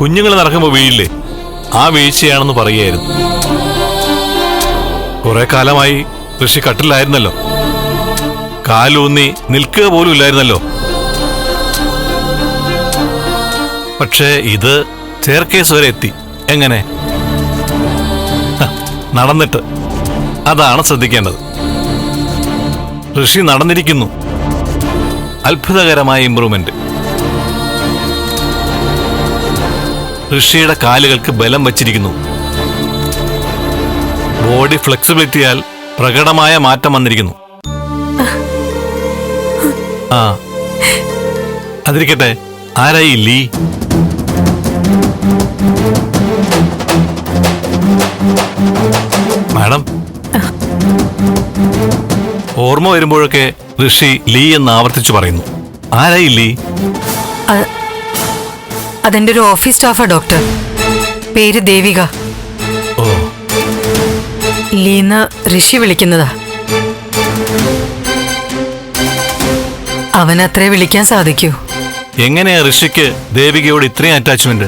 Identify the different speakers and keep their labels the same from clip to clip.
Speaker 1: കുഞ്ഞുങ്ങൾ നടക്കുമ്പോൾ വീഴില്ലേ? ആ വീഴ്ചയാണെന്ന് പറയായിരുന്നു കുറെ കാലമായി ഋഷി കട്ടിലായിരുന്നല്ലോ. കാലൂന്നി നിൽക്കുക പോലും ഇല്ലായിരുന്നല്ലോ. പക്ഷേ ഇത് ചേർക്കേസ് വരെ എത്തി. എങ്ങനെ? നടന്നിട്ട്. അതാണ് ശ്രദ്ധിക്കേണ്ടത്. ഋഷി നടന്നിരിക്കുന്നു. അത്ഭുതകരമായ ഇമ്പ്രൂവ്മെന്റ് ഋഷിയുടെ കാലുകൾക്ക് ബലം വച്ചിരിക്കുന്നു. ബോഡി ഫ്ലെക്സിബിലിറ്റിയാൽ പ്രകടമായ മാറ്റം വന്നിരിക്കുന്നു. ആ. അതിരിക്കട്ടെ ആരായി ലീ? മാഡം. ഓർമ്മ വരുമ്പോഴൊക്കെ ഋഷി ലീ എന്ന് ആവർത്തിച്ചു പറയുന്നു. ആരായി ലീ?
Speaker 2: അതെന്റെ ഒരു ഓഫീസ് സ്റ്റാഫാ ഡോക്ടർ. പേര് ദേവിക.
Speaker 1: ഓ.
Speaker 2: ലീന്ന് ഋഷി വിളിക്കുന്നതാ. അവൻ അത്രേ വിളിക്കാൻ സാധിക്കൂ.
Speaker 1: എങ്ങനെയാ ഋഷിക്ക് ദേവികയോട് ഇത്രയും അറ്റാച്ച്മെന്റ്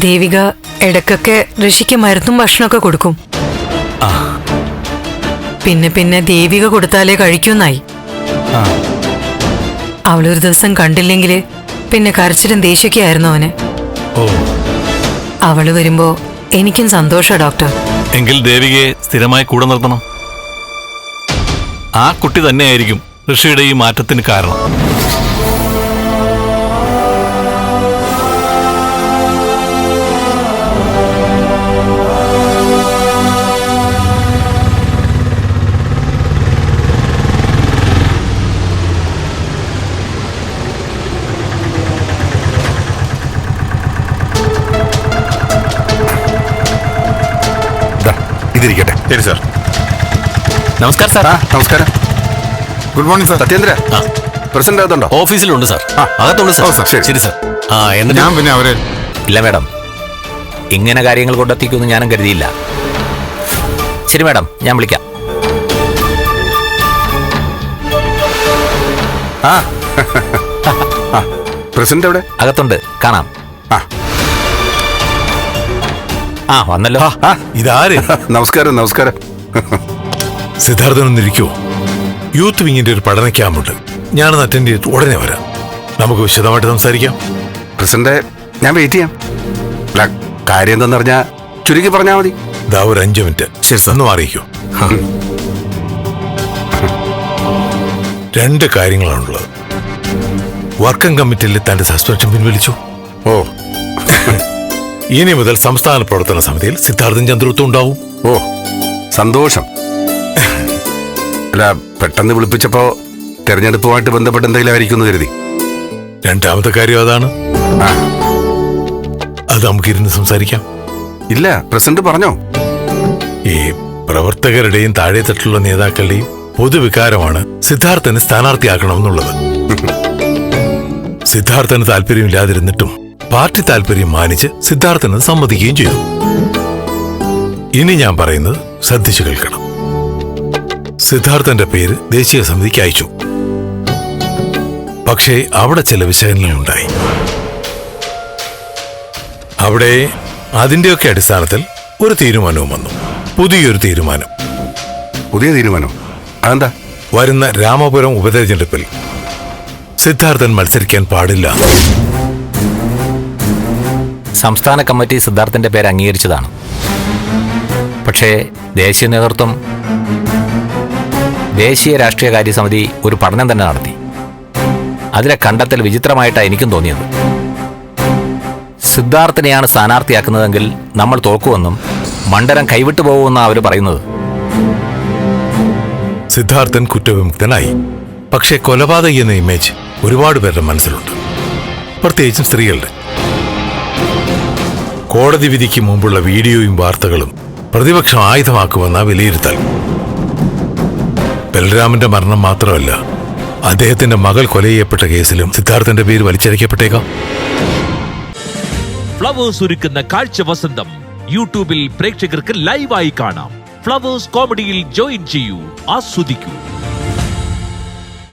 Speaker 2: ദേവിക ഇടക്കൊക്കെ ഋഷിക്ക് മരുന്നും ഭക്ഷണമൊക്കെ കൊടുക്കും.
Speaker 1: ആ.
Speaker 2: പിന്നെ പിന്നെ ദേവിക കൊടുത്താലേ കഴിക്കൂന്നായി
Speaker 1: ആ.
Speaker 2: അവളൊരു ദിവസം കണ്ടില്ലെങ്കിൽ പിന്നെ കരച്ചിലും ദേഷ്യക്കായിരുന്നു അവന്.
Speaker 1: ഓ.
Speaker 2: അവൾ വരുമ്പോ എനിക്കും സന്തോഷ ഡോക്ടർ.
Speaker 1: എങ്കിൽ ദേവികയെ സ്ഥിരമായി കൂടെ നിർത്തണം. ആ കുട്ടി തന്നെയായിരിക്കും ഋഷിയുടെ ഈ മാറ്റത്തിന് കാരണം.
Speaker 3: ശരി സാർ.
Speaker 4: നമസ്കാരം സാർ.
Speaker 5: ആ നമസ്കാരം. Good morning sir. സത്യേന്ദ്ര.
Speaker 4: ആ.
Speaker 5: പ്രസന്റ് അകത്തുണ്ടോ?
Speaker 4: ഓഫീസിലുണ്ട് സാർ.
Speaker 5: ആ.
Speaker 4: അകത്തുണ്ട്
Speaker 5: ഓ,
Speaker 4: സാർ.
Speaker 5: സാർ, ശരി.
Speaker 4: ശരി സാർ. ആ എന്നിട്ട്
Speaker 5: ഞാൻ പിന്നെ അവരെ
Speaker 4: ഇല്ല മേഡം. ഇങ്ങനെ കാര്യങ്ങൾ കൊണ്ടെത്തിക്കുമെന്ന് ഞാനും കരുതിയില്ല. ശരി മേഡം. ഞാൻ വിളിക്കാം.
Speaker 5: ആ. പ്രസന്റ് എവിടെ?
Speaker 4: അകത്തുണ്ട്. കാണാം.
Speaker 5: ആ.
Speaker 4: ആ വന്നല്ലോ.
Speaker 5: ആ
Speaker 1: ഇതാര്?
Speaker 5: നമസ്കാരം നമസ്കാരം.
Speaker 6: സിദ്ധാർത്ഥനൊന്നിരിക്കുവോ യൂത്ത് വിങ്ങിന്റെ ഒരു പഠന ക്യാമ്പുണ്ട് ഞാനൊന്ന് അറ്റൻഡ് ചെയ്തിട്ട് ഉടനെ വരാം. നമുക്ക് വിശദമായിട്ട് സംസാരിക്കാം.
Speaker 5: പ്രസിഡന്റ് ഞാൻ വെയിറ്റ് ചെയ്യാം. അല്ല കാര്യം എന്തെന്ന് പറഞ്ഞാ ചുരുക്കി പറഞ്ഞാൽ മതി.
Speaker 6: ഇതാ ഒരു അഞ്ചു മിനിറ്റ്. ശരി ഒന്ന് മാറിയിക്കോ രണ്ട് കാര്യങ്ങളാണുള്ളത്. വർക്കിംഗ് കമ്മിറ്റിയിൽ തന്റെ സസ്പെൻഷൻ പിൻവലിച്ചു.
Speaker 5: ഓ
Speaker 6: ഇനി മുതൽ സംസ്ഥാന പ്രവർത്തന സമിതിയിൽ സിദ്ധാർത്ഥൻ ചന്ദ്രത്വം ഉണ്ടാവും.
Speaker 5: ഓ സന്തോഷം. അല്ല പെട്ടെന്ന് വിളിപ്പിച്ചപ്പോ തെരഞ്ഞെടുപ്പുമായിട്ട് ബന്ധപ്പെട്ട് എന്തെങ്കിലും ആയിരിക്കും എന്ന് കരുതി.
Speaker 6: രണ്ടാമത്തെ കാര്യം അതാണ്. അത് നമുക്കിരുന്ന് സംസാരിക്കാം.
Speaker 5: ഇല്ല പ്രസിഡന്റ് പറഞ്ഞോ?
Speaker 6: ഈ പ്രവർത്തകരുടെയും താഴെത്തട്ടിലുള്ള നേതാക്കളുടെയും പൊതുവികാരമാണ് സിദ്ധാർത്ഥന് സ്ഥാനാർത്ഥിയാക്കണമെന്നുള്ളത്. സിദ്ധാർത്ഥന് താല്പര്യമില്ലാതിരുന്നിട്ടും പാർട്ടി താല്പര്യം മാനിച്ച് സിദ്ധാർത്ഥന് സമ്മതിക്കുകയും ചെയ്തു. ഇനി ഞാൻ പറയുന്നത് ശ്രദ്ധിച്ചു കേൾക്കണം. സിദ്ധാർത്ഥന്റെ പേര് ദേശീയ സമിതിക്ക് അയച്ചു. പക്ഷേ അവിടെ ചില വിശകലനങ്ങളുണ്ടായി അവിടെ അതിന്റെയൊക്കെ അടിസ്ഥാനത്തിൽ ഒരു തീരുമാനവും വന്നു. പുതിയൊരു തീരുമാനം.
Speaker 5: പുതിയ തീരുമാനം? അതെന്താ?
Speaker 6: വരുന്ന രാമപുരം ഉപതെരഞ്ഞെടുപ്പിൽ സിദ്ധാർത്ഥൻ മത്സരിക്കാൻ പാടില്ല.
Speaker 4: സംസ്ഥാന കമ്മിറ്റി സിദ്ധാർത്ഥന്റെ പേര് അംഗീകരിച്ചതാണ്. പക്ഷേ ദേശീയ നേതൃത്വം ദേശീയ രാഷ്ട്രീയ കാര്യ സമിതി ഒരു പഠനം തന്നെ നടത്തി. അതിലെ കണ്ടെത്തൽ വിചിത്രമായിട്ടാണ് എനിക്കും തോന്നിയത്. സിദ്ധാർത്ഥനെയാണ് സ്ഥാനാർത്ഥിയാക്കുന്നതെങ്കിൽ നമ്മൾ തോക്കുമെന്നും മണ്ഡലം കൈവിട്ടു പോകുമെന്നാണ് അവർ പറയുന്നത്.
Speaker 6: സിദ്ധാർത്ഥൻ കുറ്റവിമുക്തനായി. പക്ഷേ കൊലപാതകി എന്ന ഇമേജ് ഒരുപാട് പേരുടെ മനസ്സിലുണ്ട്. പ്രത്യേകിച്ചും സ്ത്രീകളുടെ. കോടതി വിധിക്ക് മുമ്പുള്ള വീഡിയോയും വാർത്തകളും പ്രതിപക്ഷം ആയുധമാക്കുമെന്ന വിലയിരുത്തൽ. ബലരാമന്റെ മരണം മാത്രമല്ല അദ്ദേഹത്തിന്റെ മകൾ കൊല ചെയ്യപ്പെട്ട കേസിലും സിദ്ധാർത്ഥന്റെ പേര് വലിച്ചടിക്കപ്പെട്ടേക്കാം
Speaker 7: ഫ്ലവേഴ്സ് ഒരുക്കുന്ന കാഴ്ച വസന്തം യൂട്യൂബിൽ പ്രേക്ഷകർക്ക് ലൈവായി കാണാം. ഫ്ലവേഴ്സ് കോമഡിയിൽ ജോയിൻ ചെയ്യൂ ആസ്വദിക്കൂ.